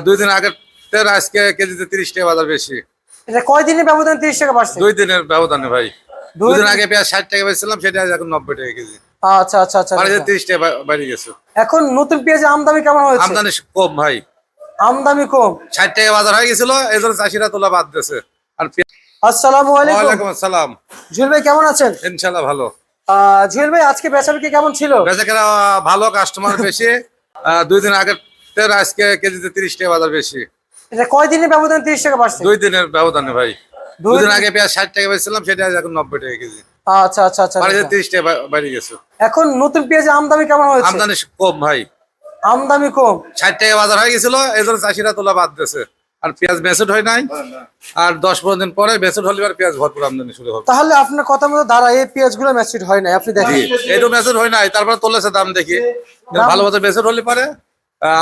দুই দিন আগের আজকে কেজিতে তিরিশ টাকা বাজার বেশি। এটা কয় দিনের ব্যবধান তিরিশ টাকা বাড়ছে? দুই দিনের ব্যবধানে ভাই। দুই দিন- আগে পেঁয়াজ ষাট টাকা বেচছিলাম সেটা এখন নব্বই টাকা কেজি। আচ্ছা আচ্ছা আচ্ছা। তিরিশ টাকা বেড়ে গেছে। এখন নতুন পেঁয়াজের আমদানি কেমন হয়েছে? আমদানি কম ভাই। আমদানি কম। ষাট টাকা বাজার হয়ে গেছিল এই জন্য চাষিরা তোলা বাদ দিয়েছে। আর আসসালামু আলাইকুম। আসসালাম। জুয়েল ভাই কেমন আছেন? ইনশাল্লাহ ভালো। জুয়েল ভাই আজকে বেচা বিক্রি কেমন ছিল? বেচাকেনা ভালো কাস্টমার বেশি। দুই দিন আগের তেল আজকে কেজিতে তিরিশ টাকা বাজার বেশি। এটা কয় দিনের ব্যবধান তিরিশ টাকা বাড়ছে? দুই দিনের ব্যবধানে ভাই। দুই দুদিন দিন- আগে পেঁয়াজ ষাট টাকা বেচছিলাম সেটা আজ এখন নব্বই টাকা কেজি। আচ্ছা আচ্ছা আচ্ছা মানে আচ্ছা। তিরিশ টাকা বা- গেছে। এখন নতুন পেঁয়াজের আমদানি কেমন হয়েছে? আমদানি কম ভাই। আমদানি কম? ষাট টাকা বাজার হয়ে গেছিল এই জন্য চাষিরা তোলা বাদ দিয়েছে। আর পেঁয়াজ মেসেড হয় নাই। আর দশ পনেরো দিন পরে মেসেড হলে আর পেঁয়াজ ভরপুর আমদানি শুরু হবে। তাহলে আপনার কথা মতো দাঁড়া এই পেঁয়াজগুলো ম্যাচিউর হয় নাই আপনি দেখেন। এইটু মেসেড হয় নাই তারপরে তোলেছে দাম দেখি। ভালো মতো মেসেড হলে পারে।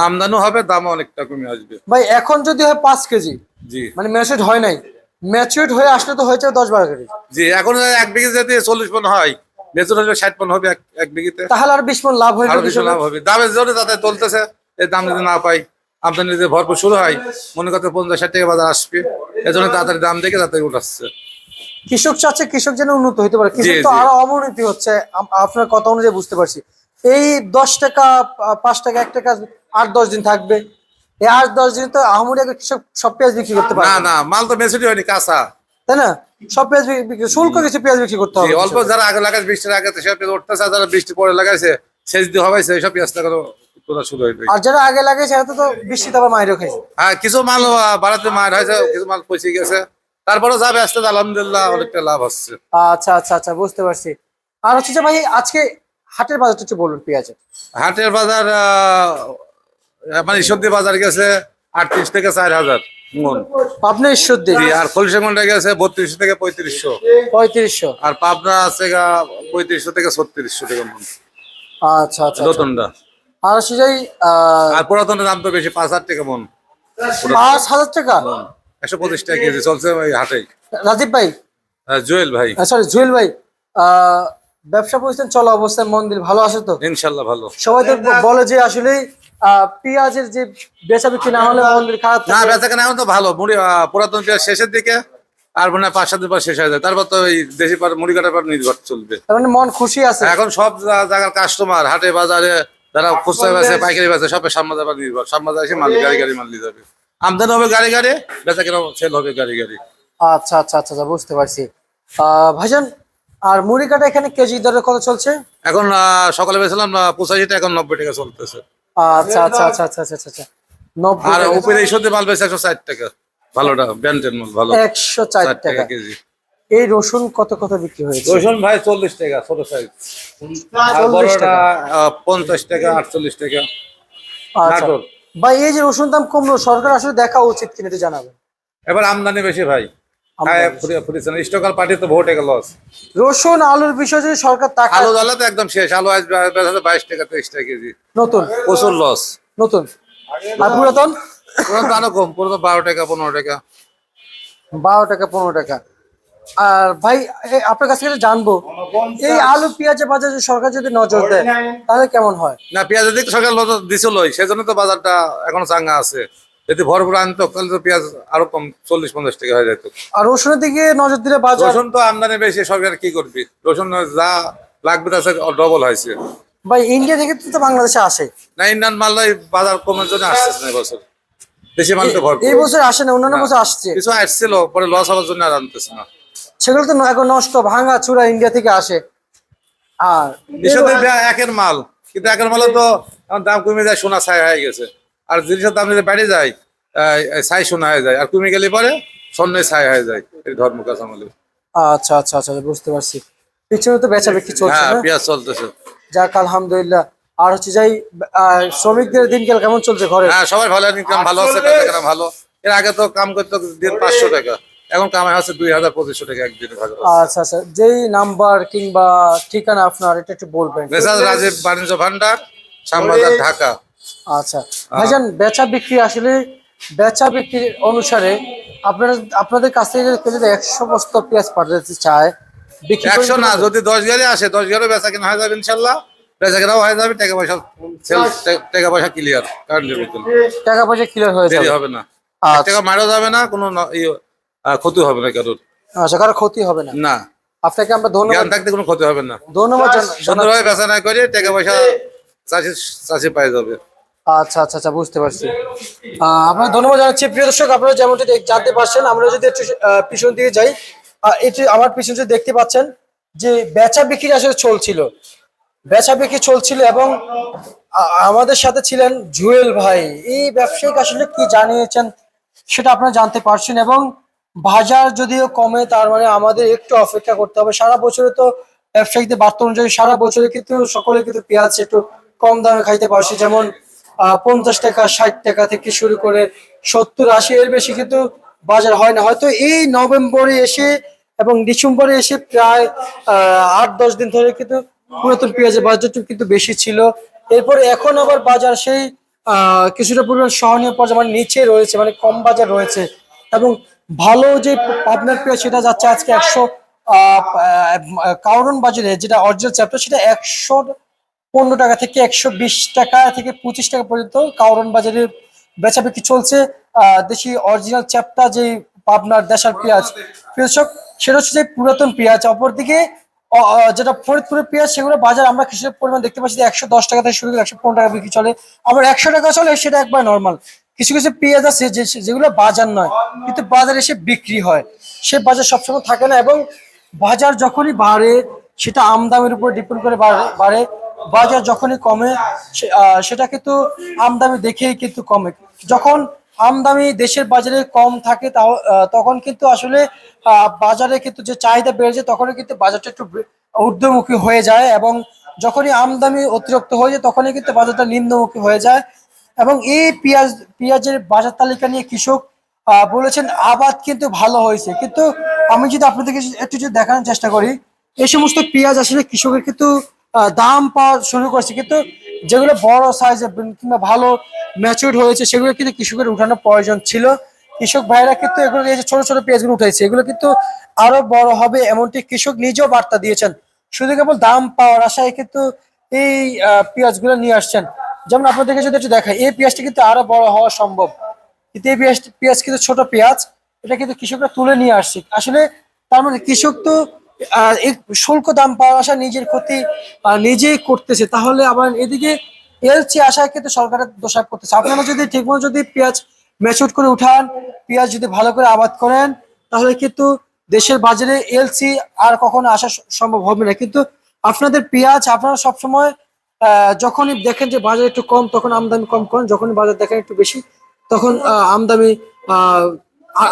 আমদানিও হবে দাম অনেকটা কমে আসবে। ভাই এখন যদি হয় পাঁচ কেজি জি। মানে ম্যাচিউর হয় নাই। ম্যাচিউর হয়ে আসলে তো হয়েছে দশ বারো কেজি। জি এখন এক বিঘে যদি চল্লিশ পন হয় মেসেড হলে ষাট পন হবে এক- বিঘিতে। তাহলে আর বিশ মন লাভ হয়ে আরও কিছু লাভ হবে। দামের জন্য যাতে তুলতেছে এই দাম যদি না পাই আমদানি যদি ভরপুর শুরু হয় মনে করতে পঞ্চাশ ষাট টাকা বাজার আসবে। এজন্য তাড়াতাড়ি দাম দেখে তাড়াতাড়ি উঠাচ্ছে কৃষক চাচ্ছে কৃষক যেন উন্নত হতে পারে। কৃষক তো। আরও অবনতি হচ্ছে আপনার কথা অনুযায়ী বুঝতে পারছি। এই দশ টাকা পাঁচ টাকা এক টাকা আট দশ দিন থাকবে। এই আট দশ দিন তো আগে কৃষক সব পেঁয়াজ বিক্রি করতে পারে না না। মাল তো মেসেজই হয়নি কাঁচা। তাই না? সব পেঁয়াজ শুল্ক কিছু পেঁয়াজ বিক্রি করতে হবে। অল্প যারা আগে লাগাইছে বৃষ্টির আগে তো সব পেঁয়াজ উঠতেছে যারা বৃষ্টি পরে লাগাইছে সেচ দিয়ে হবাইছে এইসব পেঁয়াজ টাকা তোলা শুরু হইবে আর যারা আগে লাগাইছে এত তো খাইছে। হ্যাঁ কিছু মাল বাড়াতে মার হয়েছে কিছু মাল পচে গেছে। তারপরে যাবে আসতে আলহামদুলিল্লাহ অনেকটা লাভ হচ্ছে। আচ্ছা আচ্ছা আচ্ছা বুঝতে পারছি। আর হচ্ছে যে ভাই আজকে হাটের বাজারটা একটু বলুন পেঁয়াজের। হাটের বাজার মানে সবজি বাজার গেছে আটত্রিশ থেকে চার হাজার মন। আর মনটা গেছে বত্রিশশো থেকে পঁয়ত্রিশশো। পঁয়ত্রিশশো। আর পাবনা আছে পঁয়ত্রিশশো থেকে ছত্রিশশো টাকা মন। আচ্ছা আচ্ছা আচ্ছা। নতুনটা। আর হচ্ছে আর পুরাতনের দাম তো বেশি পাঁচ হাজার টাকা মন। পাঁচ হাজার টাকা? একশো পঁচিশ টাকা কেজি চলছে ওই হাটেই। রাজীব ভাই? আহ, জুয়েল ভাই। সরি জুয়েল ভাই আহ, ব্যবসা প্রতিষ্ঠান চলা অবস্থায় মন্দির ভালো আছে তো? ইনশাল্লাহ ভালো। সবাই তো বলে যে আসলে পেঁয়াজের যে বেচা বিক্রি না হলে মন্দির খারাপ না বেচা কেনা এখন তো ভালো। মুড়ি পুরাতন পেঁয়াজ শেষের দিকে আর মানে পাঁচ সাত পর শেষ হয়ে যায়। তারপর তো এই দেশি পার মুড়ি কাটার পর নির্ভর চলবে। মানে মন খুশি আছে। এখন সব জায়গার কাস্টমার হাটে বাজারে যারা খুচরা বেছে পাইকারি বেছে সবে সামনে পর নির্ভর। সামনে এসে মাল গাড়ি গাড়ি মাল নিয়ে যাবে। আমদানি হবে গাড়ি গাড়ি বেচা কেনা সেল হবে গাড়ি গাড়ি। আচ্ছা আচ্ছা আচ্ছা আচ্ছা, বুঝতে পারছি। আহ, ভাইজান আর মুড়ি কাটা এখানে কেজি দরে কত চলছে? এখন সকালে বেছিলাম পঁচাশি টাকা এখন নব্বই টাকা চলতেছে। আচ্ছা আচ্ছা আচ্ছা আচ্ছা আচ্ছা আচ্ছা আচ্ছা। নব্বই আর উপরে এই সত্যি মাল বেছে একশো ষাট টাকা। ভালোটা ব্যান্টেন মাল ভালো। একশো চার টাকা কেজি। এই রসুন কত কত বিক্রি হয়েছে? রসুন ভাই চল্লিশ টাকা ছোট সাইজ আর বড়টা টাকা। আহ, পঞ্চাশ টাকা আটচল্লিশ টাকা। আচ্ছা। নাটোর। ভাই এই যে রসুন দাম কমলো সরকার আসলে দেখা উচিত কিনা জানাবেন। এবার আমদানি বেশি ভাই। স্টকাল পার্টি তো ভোট টাকা রসুন আলুর বিষয়ে যদি সরকার টাকা আলু দালে তো একদম শেষ। আলু আজ বাইশ টাকা তেইশ টাকা কেজি। নতুন? প্রচুর লস নতুন? আর পুরাতন? পুরো আরও কম। পুরো তো বারো টাকা পনেরো টাকা। বারো টাকা পনেরো টাকা। আর ভাই আপনার কাছ থেকে জানব। এই আলু পেঁয়াজের বাজারে সরকার যদি নজর দেয় তাহলে কেমন হয়? না পেঁয়াজের দিক সরকার নজর দিছিলই। সেজন্য তো বাজারটা এখনও চাঙ্গা আছে। যদি ভরপুর আনতো তাহলে তো পেঁয়াজ আরও কম চল্লিশ পঞ্চাশ টাকা হয়ে যেত। আর রসুনের দিকে নজর দিলে বাজার রসুন তো আমদানি বেশি সরকার কি করবি? রসুন যা লাগবে তার ডবল হয়েছে। ভাই ইন্ডিয়া থেকে তো বাংলাদেশে আসে। না ইন্ডিয়ান মাল বাজার কমের জন্য আসতেছে না এবছর দেশি মাল তো ভরপুর এই বছর আসে না অন্যান্য বছর আসছে। কিছু আসছিল পরে লস হওয়ার জন্য আর আনতেছে না। সেগুলো তো এখন নষ্ট ভাঙা চূড়া ইন্ডিয়া থেকে আসে। আর বিশ্বতে একের মাল কিন্তু একের মালে তো দাম কমে যায় সোনা ছাই হয়ে গেছে। আর জিনিসের দাম যদি বেড়ে যায় ছাই সোনা হয়ে যায়। আর কমে গেলে পরে স্বর্ণের ছাই হয়ে যায়। এই ধর্ম কাঁচামালে আচ্ছা আচ্ছা আচ্ছা বুঝতে পারছি। পিছনে তো বেচা বিক্রি চলছে হ্যাঁ পেঁয়াজ চলতেছে। যাক আলহামদুলিল্লাহ। আর হচ্ছে যাই শ্রমিকদের দিনকাল কেমন চলছে ঘরে? হ্যাঁ সবাই ভালো ইনকাম ভালো আছে ভালো। এর আগে তো কাম করতো দিন পাঁচশো টাকা। এখন কামাই হচ্ছে দুই হাজার পঁচিশশো টাকা একদিন আচ্ছা আচ্ছা যেই নাম্বার কিংবা ঠিকানা আপনার এটা একটু বলবেন। রাজীব বাণিজ্য ভান্ডার শ্যামবাজার ঢাকা। আচ্ছা। ভাইজান বেচা বিক্রি আসলে বেচা বিক্রি অনুসারে আপনারা আপনাদের কাছ থেকে যদি যদি একশো বস্তা পেঁয়াজ পাঠাতে চায় একশো না যদি দশ গাড়ি আসে দশ গাড়ি বেচা কিনা হয়ে যাবে ইনশাল্লাহ। বেচা কেনাও হয়ে যাবে টাকা পয়সা টাকা পয়সা ক্লিয়ার টাকা পয়সা ক্লিয়ার হয়ে যাবে। হবে না। আচ্ছা। টাকা মারাও যাবে না কোনো ইয়ে, ক্ষতি হবে না কারোর। আচ্ছা কারও ক্ষতি হবে না। না। আপনাকে আমরা ধন্যবাদ থাকতে কোনো ক্ষতি হবে না। ধন্যবাদ সুন্দরভাবে বেচা না করে টাকা পয়সা চাষি চাষি পাই যাবে। আচ্ছা আচ্ছা আচ্ছা বুঝতে পারছি। আপনার ধন্যবাদ জানাচ্ছি। প্রিয় দর্শক, আপনারা যেমনটি জানতে পারছেন, আমরা যদি একটু পিছন দিকে যাই এটি আমার পিছন দেখতে পাচ্ছেন, যে বেচা বিক্রি আসলে চলছিল। বেচা বিক্রি চলছিল এবং আমাদের সাথে ছিলেন জুয়েল ভাই। এই ব্যবসায়িক আসলে কি জানিয়েছেন, সেটা আপনারা জানতে পারছেন এবং বাজার যদিও কমে, তার মানে আমাদের একটু অপেক্ষা করতে হবে। সারা বছরে তো ব্যবসায়িকদের বার্তা অনুযায়ী, সারা বছরে কিন্তু সকলে কিন্তু পেঁয়াজ একটু কম দামে খাইতে পারছে। যেমন পঞ্চাশ টাকা, ষাট টাকা থেকে শুরু করে সত্তর, আশি, এর বেশি কিন্তু বাজার হয় না। হয়তো এই নভেম্বরে এসে এবং ডিসেম্বরে এসে প্রায় আট, দশ দিন ধরে কিন্তু পুরাতন পেঁয়াজের বাজারটা কিন্তু বেশি ছিল। এরপরে এখন আবার বাজার সেই কিছুটা পরিমাণ সহনীয় পর্যায়ে মানে নিচে রয়েছে মানে কম বাজার রয়েছে। এবং ভালো যে পাবনার পেঁয়াজ সেটা যাচ্ছে আজকে একশো, আহ কাউরন বাজারে, যেটা অরিজিনাল চ্যাপ্টার সেটা একশো পনেরো টাকা থেকে একশো বিশ টাকা থেকে পঁচিশ টাকা পর্যন্ত কাউরন বাজারে বেচা বিক্রি চলছে। দেশি অরিজিনাল চ্যাপ্টা যে পাবনার দেশার পেঁয়াজ। কৃষক সেটা হচ্ছে যে পুরাতন পেঁয়াজ। অপরদিকে যেটা ফরিদপুরের পেঁয়াজ, সেগুলো বাজার আমরা কিছুটা পরিমাণ দেখতে পাচ্ছি যে একশো দশ টাকা থেকে শুরু করে একশো পনেরো টাকা বিক্রি চলে। আবার একশো টাকা চলে, সেটা একবার নর্মাল কিছু কিছু পেঁয়াজ আছে যে যেগুলো বাজার নয়, কিন্তু বাজারে এসে বিক্রি হয়। সে বাজার সবসময় থাকে না এবং বাজার যখনই বাড়ে, সেটা আমদামির উপর ডিপেন্ড করে বাড়ে। বাজার যখনই কমে সেটা কিন্তু আমদামি দেখেই কিন্তু কমে। যখন আমদামি দেশের বাজারে কম থাকে, তাও- তখন কিন্তু আসলে বাজারে কিন্তু যে চাহিদা বেড়ে যায় তখনই কিন্তু বাজারটা একটু ঊর্ধ্বমুখী হয়ে যায় এবং যখনই আমদামি অতিরিক্ত হয়ে যায়, তখনই কিন্তু বাজারটা নিম্নমুখী হয়ে যায় এবং এই পেঁয়াজ, পেঁয়াজের বাজার তালিকা নিয়ে কৃষক বলেছেন, আবাদ কিন্তু ভালো হয়েছে। কিন্তু আমি যদি আপনাদেরকে একটু যদি দেখানোর চেষ্টা করি, এই সমস্ত পেঁয়াজ আসলে কৃষকের কিন্তু দাম পাওয়া শুরু করছে, কিন্তু যেগুলো বড় সাইজের কিংবা ভালো ম্যাচিউর হয়েছে, সেগুলো কিন্তু কৃষকের উঠানোর প্রয়োজন ছিল। কৃষক ভাইরা কিন্তু এগুলো এই যে ছোট ছোট পেঁয়াজগুলো উঠাইছে, এগুলো কিন্তু আরও বড় হবে এমনটি কৃষক নিজেও বার্তা দিয়েছেন। শুধু কেবল দাম পাওয়ার আশায় কিন্তু এই পেঁয়াজগুলো নিয়ে আসছেন। যেমন আপনাদেরকে যদি একটু দেখায় এই পেঁয়াজটা কিন্তু আরও বড় হওয়া সম্ভব। কিন্তু এই পেঁয়াজ পেঁয়াজ কিন্তু ছোট পেঁয়াজ, এটা কিন্তু কৃষকরা তুলে নিয়ে আসছে। আসলে তার মানে কৃষক তো শুল্ক দাম পাওয়ার আশা নিজের ক্ষতি নিজেই করতেছে। তাহলে আবার এদিকে এলচি আশায় কিন্তু সরকারের দোষারোপ করতেছে। আপনারা যদি ঠিকমতো যদি পেঁয়াজ ম্যাচুর করে উঠান, পেঁয়াজ যদি ভালো করে আবাদ করেন, তাহলে কিন্তু দেশের বাজারে এলসি আর কখনো আসা সম্ভব হবে না। কিন্তু আপনাদের পেঁয়াজ আপনারা সবসময় যখনই দেখেন যে বাজার একটু কম, তখন আমদানি কম করেন। যখনই বাজার দেখেন একটু বেশি, তখন আমদানি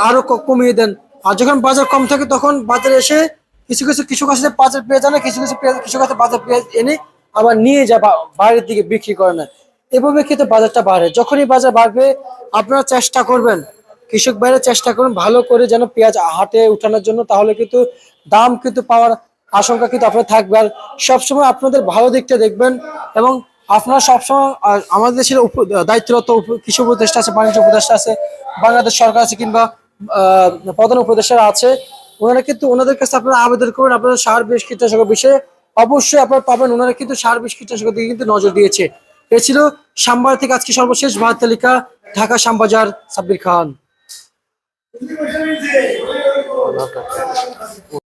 আরও কমিয়ে দেন। আর যখন বাজার কম থাকে, তখন বাজারে এসে কিছু কিছু কৃষক আছে বাজার পেঁয়াজ আনে কিছু কিছু কৃষক আছে বাজার পেঁয়াজ এনে আবার নিয়ে যায় বাইরের দিকে বিক্রি করে না। এভাবে কিন্তু বাজারটা বাড়ে। যখনই বাজার বাড়বে, আপনারা চেষ্টা করবেন, কৃষক বাইরে চেষ্টা করুন ভালো করে যেন পেঁয়াজ হাটে উঠানোর জন্য, তাহলে কিন্তু দাম কিন্তু পাওয়ার আশঙ্কা কিন্তু আপনার থাকবে। আর সবসময় আপনাদের ভালো দিকটা দেখবেন এবং আপনারা সবসময় আমাদের দেশের দায়িত্বরত কৃষি উপদেষ্টা আছে, বাণিজ্য উপদেষ্টা আছে, বাংলাদেশ সরকার আছে কিংবা প্রধান উপদেষ্টারা আছে ওনারা কিন্তু ওনাদের কাছে আপনারা আবেদন করবেন, আপনারা সার, বিষ, কীটনাশক বিষয়ে অবশ্যই আপনারা পাবেন। ওনারা কিন্তু সার, বিষ কীটনাশকের দিকে কিন্তু নজর দিয়েছে। এ ছিল সাম্বার থেকে আজকে সর্বশেষ ভারত তালিকা, ঢাকা শ্যামবাজার সাব্বির খান।